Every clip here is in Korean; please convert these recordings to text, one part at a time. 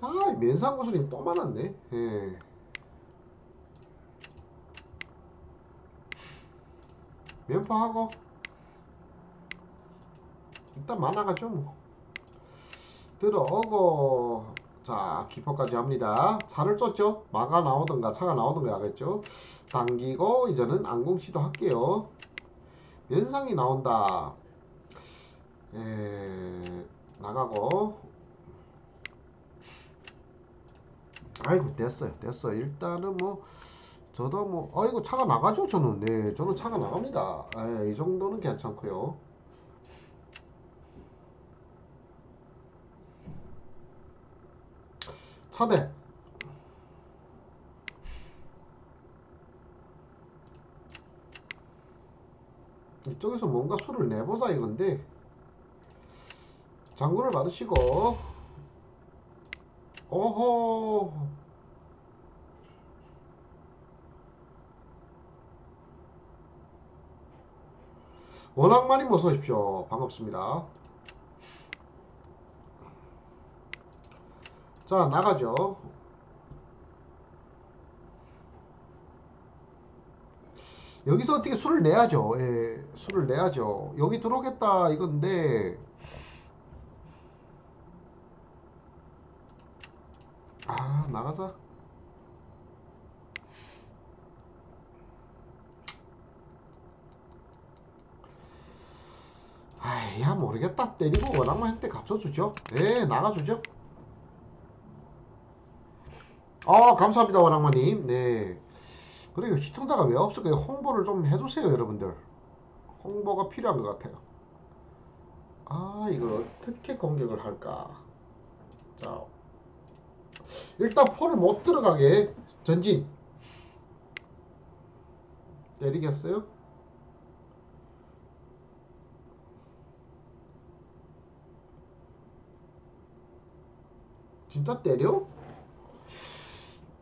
아, 면상 고수님 또 많았네. 예. 면파하고 일단 많아가죠 뭐. 들어오고 자 기포까지 합니다. 차를 쫓죠. 마가 나오던가 차가 나오던가 하겠죠. 당기고 이제는 안공시도 할게요. 면상이 나온다. 에, 나가고 아이고 됐어요. 됐어요. 일단은 뭐 저도 뭐 아이고 차가 나가죠 저는. 네 저는 차가 나갑니다. 에, 이 정도는 괜찮고요. 차대. 이쪽에서 뭔가 수를 내보자 이건데. 장구를 받으시고. 오호 워낙 많이 어서 오십시오. 반갑습니다. 자 나가죠. 여기서 어떻게 술을 내야죠? 예, 술을 내야죠. 여기 들어오겠다 이건데. 아 나가자 아이 야 모르겠다. 때리고 원앙만 할때 갇혀주죠. 네 나가주죠. 아 감사합니다 원앙마님. 네. 그리고 시청자가 왜 없을까요 홍보를 좀 해주세요 여러분들. 홍보가 필요한 것 같아요. 아 이걸 어떻게 공격을 할까? 자 일단 포를 못 들어가게. 전진. 때리겠어요? 진짜 때려?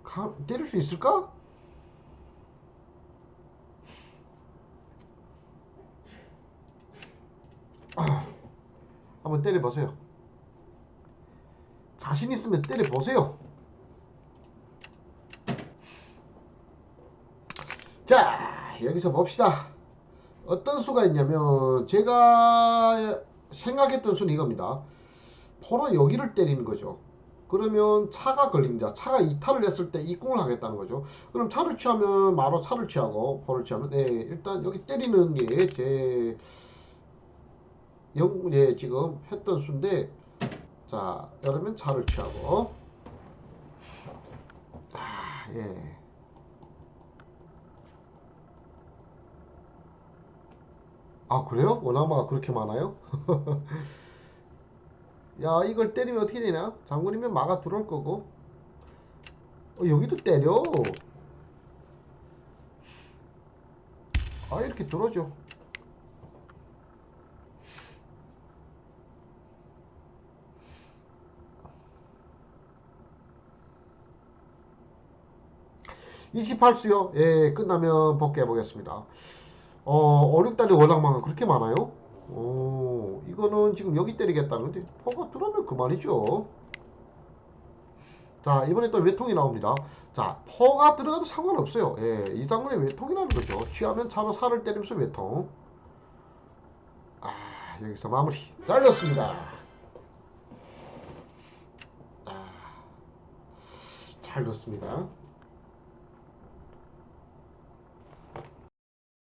가, 때릴 수 있을까? 아, 한번 때려보세요. 자신 있으면 때려보세요. 자, 여기서 봅시다. 어떤 수가 있냐면, 제가 생각했던 수는 이겁니다. 포로 여기를 때리는 거죠. 그러면 차가 걸립니다. 차가 이탈을 했을 때 이공을 하겠다는 거죠. 그럼 차를 취하면 바로 차를 취하고 포를 취하면 네, 일단 여기 때리는 게 제 영, 예, 지금 했던 수인데 자, 그러면 차를 취하고 아, 예. 아, 그래요? 원화마가 그렇게 많아요? 야 이걸 때리면 어떻게 되냐? 장군이면 마가 들어올 거고. 어, 여기도 때려. 아 이렇게 들어줘 (28수요) 예 끝나면 복귀해 보겠습니다. 어 5,6달이 워낙 그렇게 많아요 오, 이거는 지금 여기 때리겠다는 건데 포가 들어오면 그만이죠. 자, 이번에 또 외통이 나옵니다. 자, 포가 들어가도 상관없어요. 예, 이 장면의 외통이라는 거죠. 취하면 차로 살을 때리면서 외통. 아, 여기서 마무리. 잘렸습니다. 아, 잘 넣습니다.